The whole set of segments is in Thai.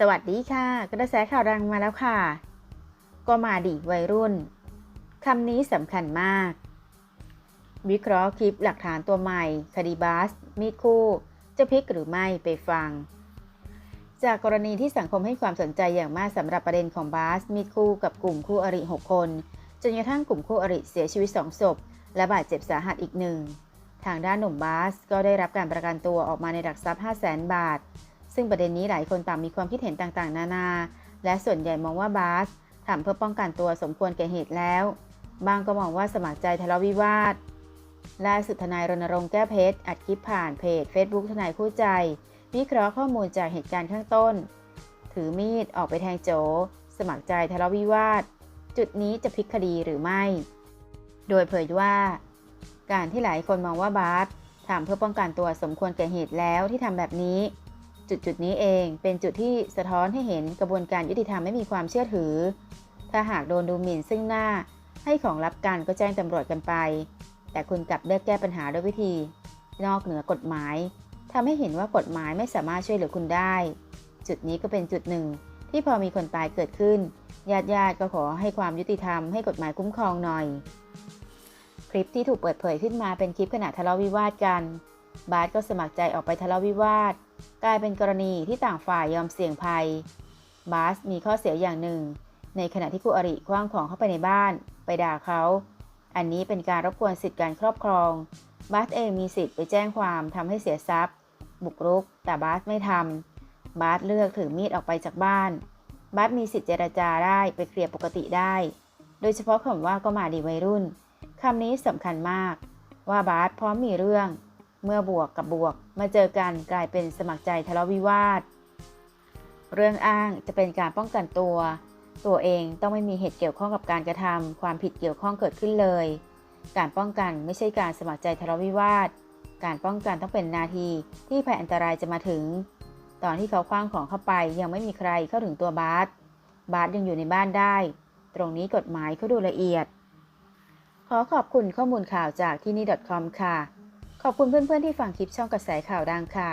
สวัสดีค่ะ กระแสข่าวดังมาแล้วค่ะ ก็มาดิวัยรุ่นคำนี้สำคัญมาก วิเคราะห์คลิปหลักฐานตัวใหม่ คดีบาสมีคู่ จะพลิกหรือไม่ไปฟัง จากกรณีที่สังคมให้ความสนใจอย่างมากสำหรับประเด็นของบาสมีคู่กับกลุ่มคู่อริ 6 คน จนกระทั่งกลุ่มคู่อริเสียชีวิต 2 ศพ และบาดเจ็บสาหัสอีกหนึ่ง ทางด้านหนุ่มบาสก็ได้รับการประกันตัวออกมาในหลักทรัพย์ 5 0 0 0 0 0 บาท ซึ่งประเด็นนี้หลายคนต่างมีความคิดเห็นต่างๆ นานา และส่วนใหญ่มองว่าบาสทำเพื่อป้องกันตัวสมควรแก่เหตุแล้ว บางก็มองว่าสมัครใจทะเลาะวิวาทล่าสุดทนายรณรงค์แก้เพชรอัดคลิปผ่านเพจ Facebook ทนายคู่ใจ วิเคราะห์ข้อมูลจากเหตุการณ์ข้างต้น ถือมีดออกไปแทงโจ สมัครใจทะเลาะวิวาท จุดนี้จะพลิกคดีหรือไม่ โดยเผยว่า การที่หลายคนมองว่าบาสทำเพื่อป้องกันตัวสมควรแก่เหตุแล้วที่ทำแบบนี้ จุดจุดนี้เองเป็นจุดที่สะท้อนให้เห็นกระบวนการยุติธรรมไม่มีความเชื่อถือ ถ้าหากโดนดูหมิ่นซึ่งหน้าให้ของรับกันก็แจ้งตำรวจกันไป แต่คุณกลับเลือกแก้ปัญหาด้วยวิธี นอกเหนือกฎหมายทำให้เห็นว่ากฎหมายไม่สามารถช่วยเหลือคุณได้ จุดนี้ก็เป็นจุดหนึ่ง ที่พอมีคนตายเกิดขึ้นญาติญาติก็ขอให้ความยุติธรรมให้กฎหมายคุ้มครองหน่อย คลิปที่ถูกเปิดเผยขึ้นมาเป็นคลิปขณะทะเลาะวิวาทกัน บาสก็สมัครใจออกไปทะเลาะวิวาท กลายเป็นกรณีที่ต่างฝ่ายยอมเสี่ยงภัย บาสมีข้อเสียอย่างหนึ่ง ในขณะที่คู่อริคว้างของเข้าไปในบ้าน ไปด่าเขา อันนี้เป็นการรบกวนสิทธิการครอบครอง บาสเองมีสิทธิ์ไปแจ้งความทำให้เสียทรัพย์ บุกรุก แต่บาสไม่ทำบาสเลือกถือมีดออกไปจากบ้าน บาสมีสิทธิ์เจรจาได้ไปเคลียร์ปกติได้ โดยเฉพาะคำว่าก็มาดีวัยรุ่นคำนี้สำคัญมาก ว่าบาสพร้อมมีเรื่อง เมื่อบวกกับบวกมาเจอกันกลายเป็นสมัครใจทะเลาะวิวาท เรื่องอ้างจะเป็นการป้องกันตัว ตัวเองต้องไม่มีเหตุเกี่ยวข้องกับการกระทำความผิดเกี่ยวข้องเกิดขึ้นเลย การป้องกันไม่ใช่การสมัครใจทะเลาะวิวาท การป้องกันต้องเป็นนาทีที่ภัยอันตรายจะมาถึง ตอนที่เขาคว้างของเข้าไปยังไม่มีใครเข้าถึงตัวบาสบาสยังอยู่ในบ้านได้ ตรงนี้กฎหมายเขาดูละเอียด ขอขอบคุณข้อมูลข่าวจากที่นี่ .com ค่ะ ขอบคุณเพื่อนๆที่ฟังคลิปช่องกระแสข่าวดังค่ะ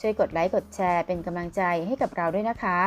ช่วยกดไลค์กดแชร์เป็นกำลังใจให้กับเราด้วยนะคะ